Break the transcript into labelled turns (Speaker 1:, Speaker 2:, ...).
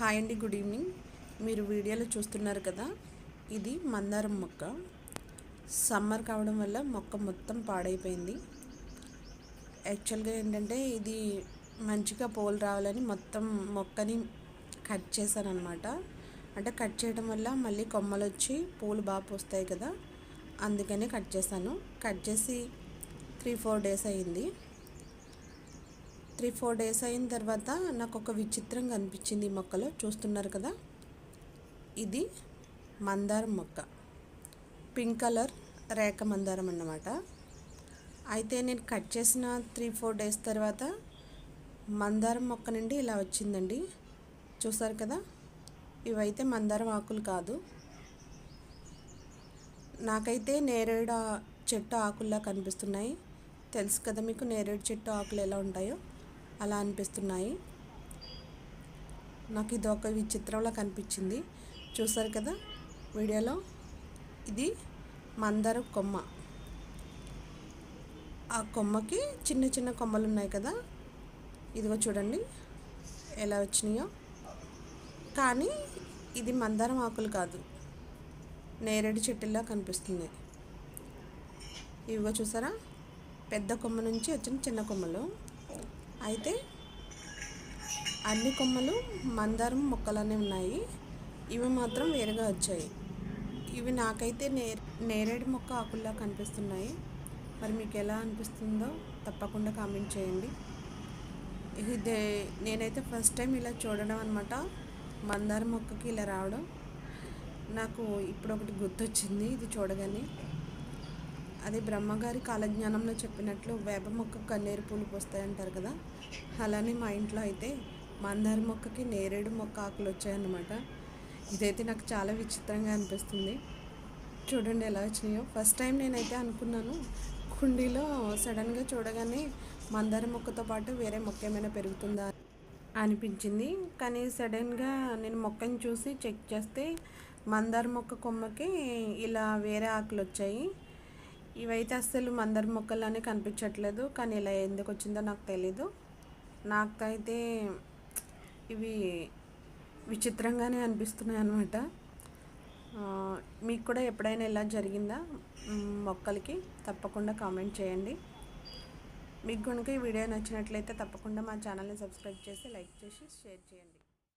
Speaker 1: Hi అండి good evening. మీరు వీడియోలో చూస్తున్నారు కదా ఇది మందారం మొక్క. సమ్మర్ కావడం వల్ల మొక్క మొత్తం పాడైపోయింది. యాక్చువల్గా ఏంటంటే ఇది మంచిగా పూలు రావాలని మొత్తం మొక్కని కట్ చేశానమాట అంటే కట్ చేయడం వల్ల మళ్ళీ కొమ్మలు వచ్చి పూలు బాగా పూస్తాయి కదా అందుకనే కట్ చేశాను. కట్ చేసి త్రీ ఫోర్ డేస్ అయింది. త్రీ ఫోర్ డేస్ అయిన తర్వాత నాకు ఒక విచిత్రం కనిపించింది ఈ మొక్కలో. చూస్తున్నారు కదా? ఇది మందారం మొక్క. పింక్ కలర్ రేఖ మందారం అన్నమాట. అయితే నేను కట్ చేసిన త్రీ ఫోర్ డేస్ తర్వాత మందారం మొక్క నుండి ఇలా వచ్చిందండి. చూసారు కదా? ఇవైతే మందారం ఆకులు కాదు. నాకైతే నేరేడు చెట్టు ఆకుల్లా కనిపిస్తున్నాయి. తెలుసు కదా మీకు నేరేడు చెట్టు ఆకులు ఎలా ఉంటాయో? అలా అనిపిస్తున్నాయి. నాకు ఇది ఒక విచిత్రంలో కనిపించింది. చూసారు కదా వీడియోలో? ఇది మందార కొమ్మ. ఆ కొమ్మకి చిన్న చిన్న కొమ్మలు ఉన్నాయి కదా? ఇదిగో చూడండి. ఎలా వచ్చినాయో. కానీ ఇది మందారం ఆకులు కాదు. నేరేడు చెట్టులా కనిపిస్తుంది. ఇవిగో చూసారా? పెద్ద కొమ్మ నుంచి వచ్చిన చిన్న కొమ్మలు. అయితే అన్ని కొమ్మలు మందారం మొక్కలనే ఉన్నాయి. ఇవి మాత్రం వేరుగా వచ్చాయి. ఇవి నాకైతే నే నేరేడు మొక్క ఆకుల్లా కనిపిస్తున్నాయి. మరి మీకు ఎలా అనిపిస్తుందో తప్పకుండా కామెంట్ చేయండి. ఇది నేనైతే ఫస్ట్ టైం ఇలా చూడడం అనమాట మందారం మొక్కకి ఇలా రావడం. నాకు ఇప్పుడు ఒకటి గుర్తొచ్చింది ఇది చూడగానే. అది బ్రహ్మగారి కాలజ్ఞానంలో చెప్పినట్లు వేప మొక్క కన్నేరు పూలు పోస్తాయంటారు కదా. అలానే మా ఇంట్లో అయితే మందార మొక్కకి నేరేడు మొక్క ఆకులు వచ్చాయన్నమాట. ఇదైతే నాకు చాలా విచిత్రంగా అనిపిస్తుంది. చూడండి ఎలా వచ్చినాయో. ఫస్ట్ టైం నేనైతే అనుకున్నాను కుండీలో సడన్గా చూడగానే మందార మొక్కతో పాటు వేరే మొక్క ఏమైనా పెరుగుతుందా అనిపించింది. కానీ సడన్గా నేను మొక్కని చూసి చెక్ చేస్తే మందార మొక్క కొమ్మకి ఇలా వేరే ఆకులు వచ్చాయి. ఇవైతే అస్సలు మందర మొక్కలానే కనిపించట్లేదు. కానీ ఇలా ఎందుకు వచ్చిందో నాకు తెలీదు. నాకైతే ఇవి విచిత్రంగానే అనిపిస్తున్నాయి అనమాట మీకు కూడా ఎప్పుడైనా ఇలా జరిగిందా? మొక్కలకి తప్పకుండా కామెంట్ చేయండి. మీకు కనుక ఈ వీడియో నచ్చినట్లయితే తప్పకుండా మా ఛానల్ని సబ్స్క్రైబ్ చేసి లైక్ చేసి షేర్ చేయండి.